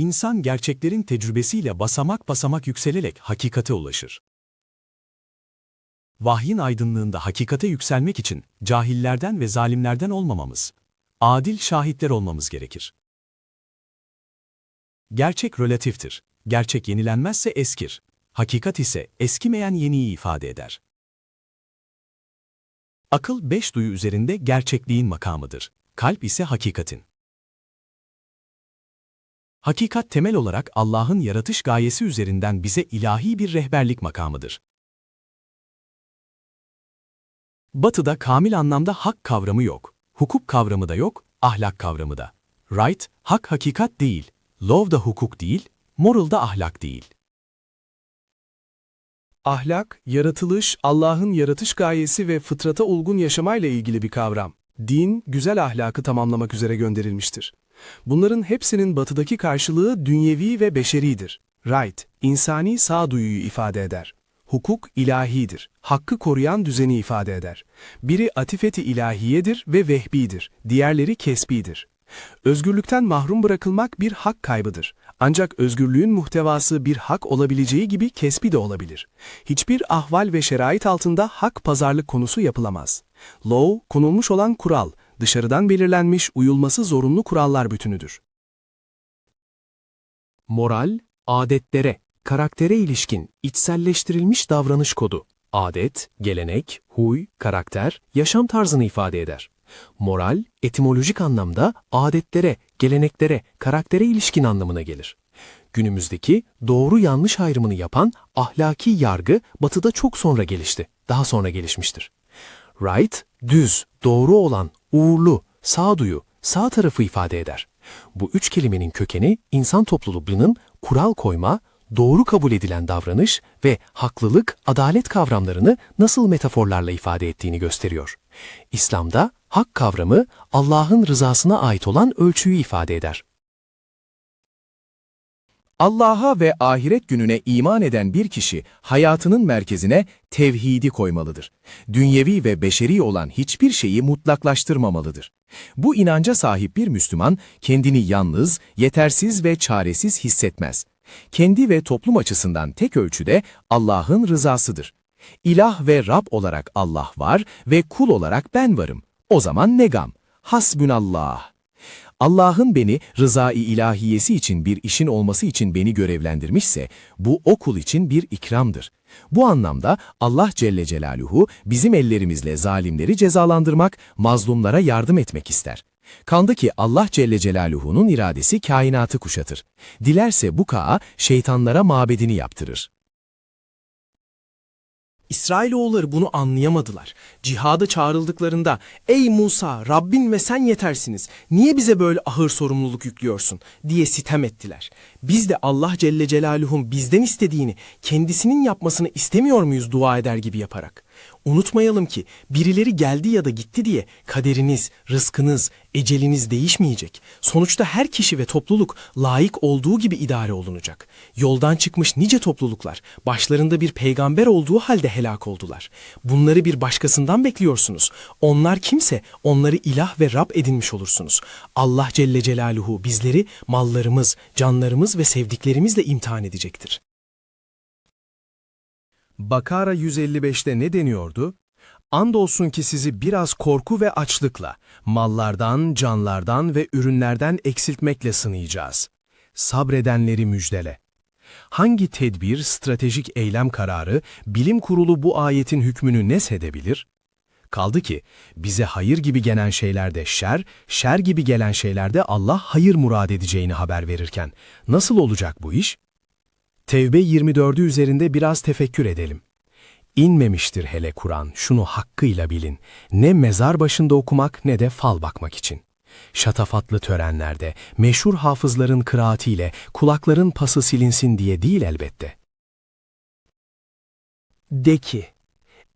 İnsan gerçeklerin tecrübesiyle basamak basamak yükselerek hakikate ulaşır. Vahyin aydınlığında hakikate yükselmek için cahillerden ve zalimlerden olmamamız, adil şahitler olmamız gerekir. Gerçek relatiftir. Gerçek yenilenmezse eskir. Hakikat ise eskimeyen yeniyi ifade eder. Akıl beş duyu üzerinde gerçekliğin makamıdır. Kalp ise hakikatin. Hakikat temel olarak Allah'ın yaratış gayesi üzerinden bize ilahi bir rehberlik makamıdır. Batı'da kamil anlamda hak kavramı yok, hukuk kavramı da yok, ahlak kavramı da. Right, hak hakikat değil, law da hukuk değil, moral da ahlak değil. Ahlak, yaratılış, Allah'ın yaratış gayesi ve fıtrata uygun yaşamayla ilgili bir kavram. Din, güzel ahlakı tamamlamak üzere gönderilmiştir. Bunların hepsinin batıdaki karşılığı dünyevi ve beşeridir. Right, insani sağduyuyu ifade eder. Hukuk ilahidir. Hakkı koruyan düzeni ifade eder. Biri atifeti ilahiyedir ve vehbidir. Diğerleri kesbidir. Özgürlükten mahrum bırakılmak bir hak kaybıdır. Ancak özgürlüğün muhtevası bir hak olabileceği gibi kesbi de olabilir. Hiçbir ahval ve şerait altında hak pazarlık konusu yapılamaz. Law, konulmuş olan kural, dışarıdan belirlenmiş uyulması zorunlu kurallar bütünüdür. Moral, adetlere, karaktere ilişkin içselleştirilmiş davranış kodu. Adet, gelenek, huy, karakter, yaşam tarzını ifade eder. Moral, etimolojik anlamda adetlere, geleneklere, karaktere ilişkin anlamına gelir. Günümüzdeki doğru yanlış ayrımını yapan ahlaki yargı batıda çok sonra gelişti, daha sonra gelişmiştir. Right, düz, doğru olan, uğurlu, sağduyu, sağ tarafı ifade eder. Bu üç kelimenin kökeni insan topluluğunun kural koyma, doğru kabul edilen davranış ve haklılık, adalet kavramlarını nasıl metaforlarla ifade ettiğini gösteriyor. İslam'da hak kavramı Allah'ın rızasına ait olan ölçüyü ifade eder. Allah'a ve ahiret gününe iman eden bir kişi hayatının merkezine tevhidi koymalıdır. Dünyevi ve beşeri olan hiçbir şeyi mutlaklaştırmamalıdır. Bu inanca sahip bir Müslüman kendini yalnız, yetersiz ve çaresiz hissetmez. Kendi ve toplum açısından tek ölçüde Allah'ın rızasıdır. İlah ve Rab olarak Allah var ve kul olarak ben varım. O zaman ne gam? Hasbünallah. Allah'ın beni rızai ilahiyesi için bir işin olması için beni görevlendirmişse, bu o kul için bir ikramdır. Bu anlamda Allah Celle Celaluhu bizim ellerimizle zalimleri cezalandırmak, mazlumlara yardım etmek ister. Kaldı ki Allah Celle Celaluhu'nun iradesi kainatı kuşatır. Dilerse bu ka'a şeytanlara mabedini yaptırır. İsrailoğulları bunu anlayamadılar. Cihada çağrıldıklarında, ''Ey Musa, Rabbin ve sen yetersiniz, niye bize böyle ahır sorumluluk yüklüyorsun?'' diye sitem ettiler. Biz de Allah Celle Celaluhu'nun bizden istediğini, kendisinin yapmasını istemiyor muyuz dua eder gibi yaparak? Unutmayalım ki birileri geldi ya da gitti diye kaderiniz, rızkınız, eceliniz değişmeyecek. Sonuçta her kişi ve topluluk layık olduğu gibi idare olunacak. Yoldan çıkmış nice topluluklar başlarında bir peygamber olduğu halde helak oldular. Bunları bir başkasından bekliyorsunuz. Onlar kimse onları ilah ve Rab edinmiş olursunuz. Allah Celle Celaluhu bizleri mallarımız, canlarımız ve sevdiklerimizle imtihan edecektir. Bakara 155'te ne deniyordu? Andolsun ki sizi biraz korku ve açlıkla, mallardan, canlardan ve ürünlerden eksiltmekle sınayacağız. Sabredenleri müjdele. Hangi tedbir, stratejik eylem kararı, bilim kurulu bu ayetin hükmünü neshedebilir? Kaldı ki bize hayır gibi gelen şeylerde şer, şer gibi gelen şeylerde Allah hayır murad edeceğini haber verirken nasıl olacak bu iş? Tevbe 24'ü üzerinde biraz tefekkür edelim. İnmemiştir hele Kur'an, şunu hakkıyla bilin. Ne mezar başında okumak ne de fal bakmak için. Şatafatlı törenlerde, meşhur hafızların kıraatiyle kulakların pası silinsin diye değil elbette. De ki,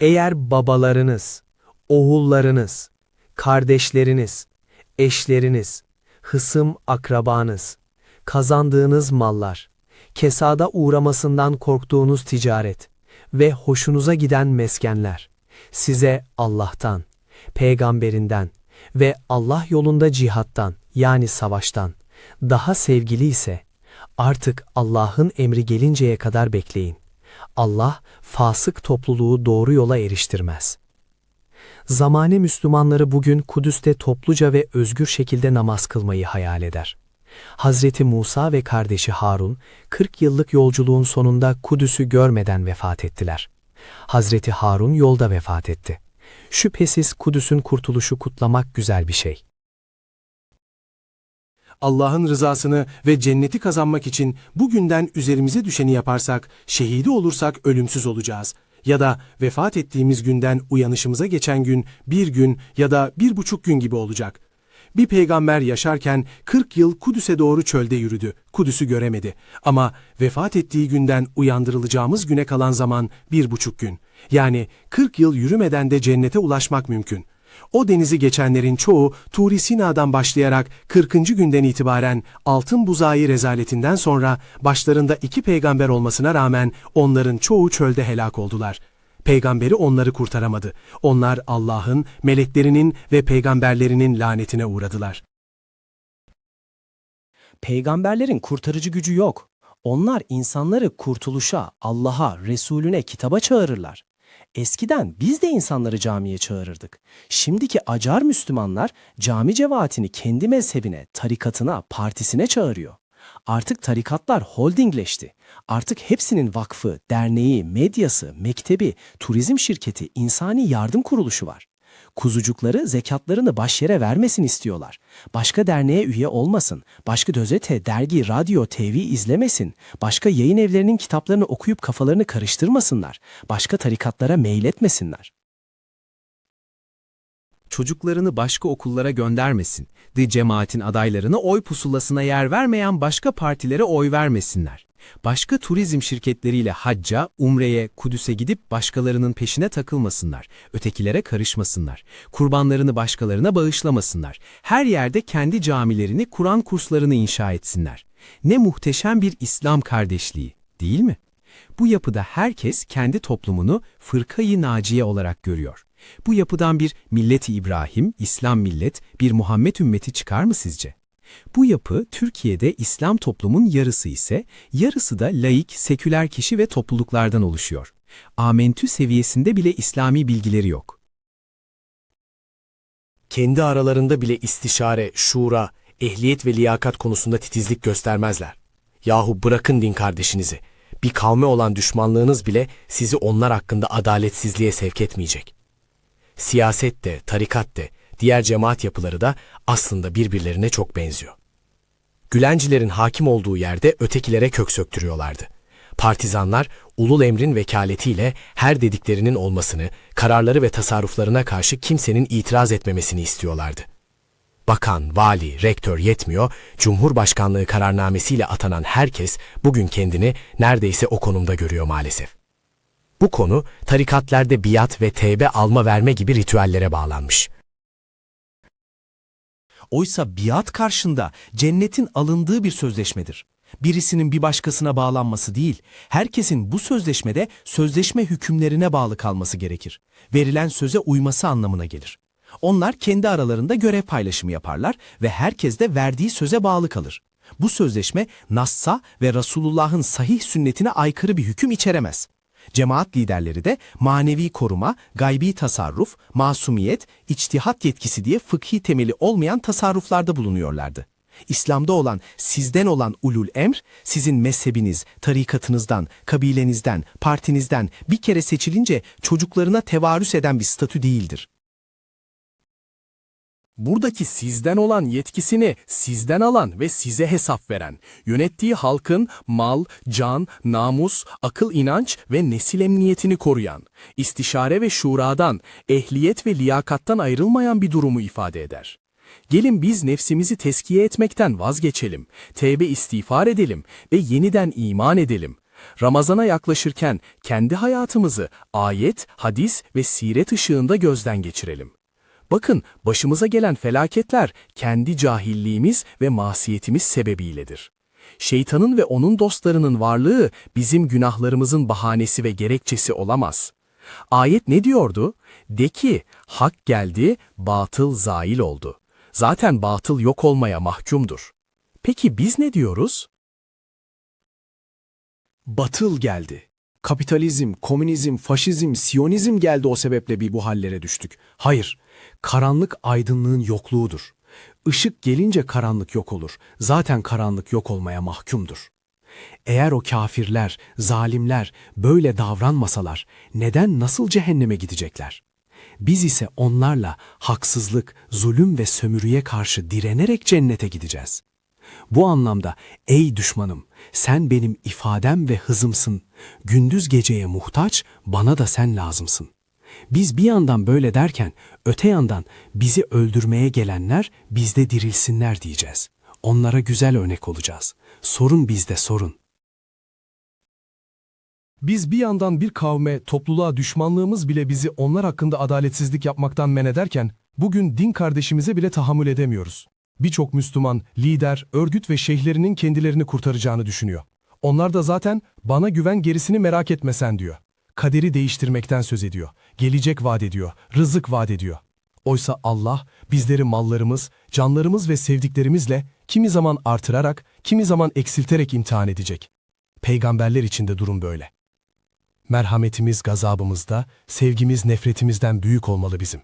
eğer babalarınız, oğullarınız, kardeşleriniz, eşleriniz, hısım akrabanız, kazandığınız mallar, kesada uğramasından korktuğunuz ticaret ve hoşunuza giden meskenler, size Allah'tan, peygamberinden ve Allah yolunda cihattan yani savaştan daha sevgili ise, Artık Allah'ın emri gelinceye kadar bekleyin. Allah fasık topluluğu doğru yola eriştirmez. Zamane Müslümanları bugün Kudüs'te topluca ve özgür şekilde namaz kılmayı hayal eder. Hazreti Musa ve kardeşi Harun 40 yıllık yolculuğun sonunda Kudüs'ü görmeden vefat ettiler. Hazreti Harun yolda vefat etti. Şüphesiz Kudüs'ün kurtuluşu kutlamak güzel bir şey. Allah'ın rızasını ve cenneti kazanmak için bugünden üzerimize düşeni yaparsak, şehidi olursak ölümsüz olacağız. Ya da vefat ettiğimiz günden uyanışımıza geçen gün bir gün ya da bir buçuk gün gibi olacak. Bir peygamber yaşarken 40 yıl Kudüs'e doğru çölde yürüdü. Kudüs'ü göremedi. Ama vefat ettiği günden uyandırılacağımız güne kalan zaman bir buçuk gün. Yani 40 yıl yürümeden de cennete ulaşmak mümkün. O denizi geçenlerin çoğu Turi Sina'dan başlayarak 40. günden itibaren altın buzağı rezaletinden sonra başlarında iki peygamber olmasına rağmen onların çoğu çölde helak oldular. Peygamberi onları kurtaramadı. Onlar Allah'ın, meleklerinin ve peygamberlerinin lanetine uğradılar. Peygamberlerin kurtarıcı gücü yok. Onlar insanları kurtuluşa, Allah'a, Resulüne, kitaba çağırırlar. Eskiden biz de insanları camiye çağırırdık. Şimdiki acar Müslümanlar cami cemaatini kendi mezhebine, tarikatına, partisine çağırıyor. Artık tarikatlar holdingleşti. Artık hepsinin vakfı, derneği, medyası, mektebi, turizm şirketi, insani yardım kuruluşu var. Kuzucukları zekatlarını baş yere vermesin istiyorlar. Başka derneğe üye olmasın, başka dözete, dergi, radyo, TV izlemesin, başka yayın evlerinin kitaplarını okuyup kafalarını karıştırmasınlar, başka tarikatlara meyletmesinler. Çocuklarını başka okullara göndermesin. De cemaatin adaylarını oy pusulasına yer vermeyen başka partilere oy vermesinler. Başka turizm şirketleriyle hacca, umreye, Kudüs'e gidip başkalarının peşine takılmasınlar. Ötekilere karışmasınlar. Kurbanlarını başkalarına bağışlamasınlar. Her yerde kendi camilerini, Kur'an kurslarını inşa etsinler. Ne muhteşem bir İslam kardeşliği, değil mi? Bu yapıda herkes kendi toplumunu fırkayı naciye olarak görüyor. Bu yapıdan bir milleti İbrahim, İslam millet, bir Muhammed ümmeti çıkar mı sizce? Bu yapı Türkiye'de İslam toplumun yarısı ise yarısı da laik, seküler kişi ve topluluklardan oluşuyor. Amentü seviyesinde bile İslami bilgileri yok. kendi aralarında bile istişare, şura, ehliyet ve liyakat konusunda titizlik göstermezler. Yahu bırakın din kardeşinizi. Bir kavme olan düşmanlığınız bile sizi onlar hakkında adaletsizliğe sevk etmeyecek. Siyaset de, tarikat de, diğer cemaat yapıları da aslında birbirlerine çok benziyor. Gülencilerin hakim olduğu yerde ötekilere kök söktürüyorlardı. Partizanlar ulul emrin vekaletiyle her dediklerinin olmasını, kararları ve tasarruflarına karşı kimsenin itiraz etmemesini istiyorlardı. Bakan, vali, rektör yetmiyor, Cumhurbaşkanlığı kararnamesiyle atanan herkes bugün kendini neredeyse o konumda görüyor maalesef. Bu konu tarikatlerde biat ve tevbe alma verme gibi ritüellere bağlanmış. Oysa biat karşında cennetin alındığı bir sözleşmedir. Birisinin bir başkasına bağlanması değil, herkesin bu sözleşmede sözleşme hükümlerine bağlı kalması gerekir. Verilen söze uyması anlamına gelir. Onlar kendi aralarında görev paylaşımı yaparlar ve herkes de verdiği söze bağlı kalır. Bu sözleşme Nassa ve Resulullah'ın sahih sünnetine aykırı bir hüküm içeremez. Cemaat liderleri de manevi koruma, gaybi tasarruf, masumiyet, içtihat yetkisi diye fıkhi temeli olmayan tasarruflarda bulunuyorlardı. İslam'da olan, sizden olan ulul emr, sizin mezhebiniz, tarikatınızdan, kabilenizden, partinizden bir kere seçilince çocuklarına tevarüs eden bir statü değildir. Buradaki sizden olan yetkisini sizden alan ve size hesap veren, yönettiği halkın mal, can, namus, akıl inanç ve nesil emniyetini koruyan, istişare ve şuradan, ehliyet ve liyakattan ayrılmayan bir durumu ifade eder. Gelin biz nefsimizi teskiye etmekten vazgeçelim, tevbe istiğfar edelim ve yeniden iman edelim. Ramazana yaklaşırken kendi hayatımızı ayet, hadis ve siret ışığında gözden geçirelim. Bakın başımıza gelen felaketler kendi cahilliğimiz ve masiyetimiz sebebiyledir. Şeytanın ve onun dostlarının varlığı bizim günahlarımızın bahanesi ve gerekçesi olamaz. Ayet ne diyordu? De ki, hak geldi, batıl zail oldu. Zaten batıl yok olmaya mahkumdur. Peki biz ne diyoruz? batıl geldi. Kapitalizm, komünizm, faşizm, siyonizm geldi o sebeple bir bu hallere düştük. Hayır, karanlık aydınlığın yokluğudur. Işık gelince karanlık yok olur. Zaten karanlık yok olmaya mahkumdur. Eğer o kafirler, zalimler böyle davranmasalar neden nasıl cehenneme gidecekler? Biz ise onlarla haksızlık, zulüm ve sömürüye karşı direnerek cennete gideceğiz. Bu anlamda ey düşmanım sen benim ifadem ve hızımsın. Gündüz geceye muhtaç bana da sen lazımsın. Biz bir yandan böyle derken öte yandan bizi öldürmeye gelenler bizde dirilsinler diyeceğiz. Onlara güzel örnek olacağız. Sorun bizde sorun. Biz bir yandan bir kavme, topluluğa düşmanlığımız bile bizi onlar hakkında adaletsizlik yapmaktan men ederken, bugün din kardeşimize bile tahammül edemiyoruz. Birçok Müslüman, lider, örgüt ve şeyhlerinin kendilerini kurtaracağını düşünüyor. Onlar da zaten bana güven gerisini merak etme sen diyor. Kaderi değiştirmekten söz ediyor. Gelecek vaat ediyor, rızık vaat ediyor. Oysa Allah bizleri mallarımız, canlarımız ve sevdiklerimizle kimi zaman artırarak, kimi zaman eksilterek imtihan edecek. Peygamberler için de durum böyle. Merhametimiz gazabımızda, sevgimiz nefretimizden büyük olmalı bizim.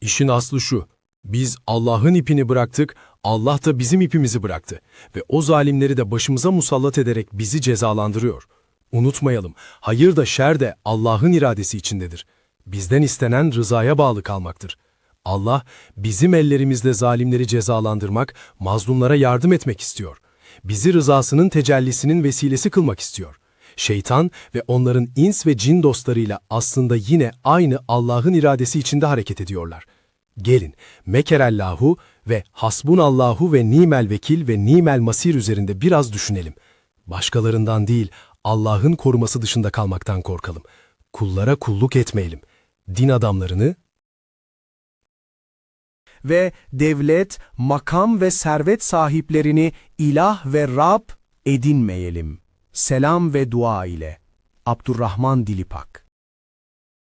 İşin aslı şu. Biz Allah'ın ipini bıraktık, Allah da bizim ipimizi bıraktı ve o zalimleri de başımıza musallat ederek bizi cezalandırıyor. Unutmayalım, hayır da şer de Allah'ın iradesi içindedir. Bizden istenen rızaya bağlı kalmaktır. Allah bizim ellerimizle zalimleri cezalandırmak, mazlumlara yardım etmek istiyor. Bizi rızasının tecellisinin vesilesi kılmak istiyor. Şeytan ve onların ins ve cin dostlarıyla aslında yine aynı Allah'ın iradesi içinde hareket ediyorlar. Gelin mekerellahu ve hasbunallahu ve nimel vekil ve nimel masir üzerinde biraz düşünelim. Başkalarından değil Allah'ın koruması dışında kalmaktan korkalım. Kullara kulluk etmeyelim. Din adamlarını Ve devlet, makam ve servet sahiplerini ilah ve Rab edinmeyelim. Selam ve dua ile. Abdurrahman Dilipak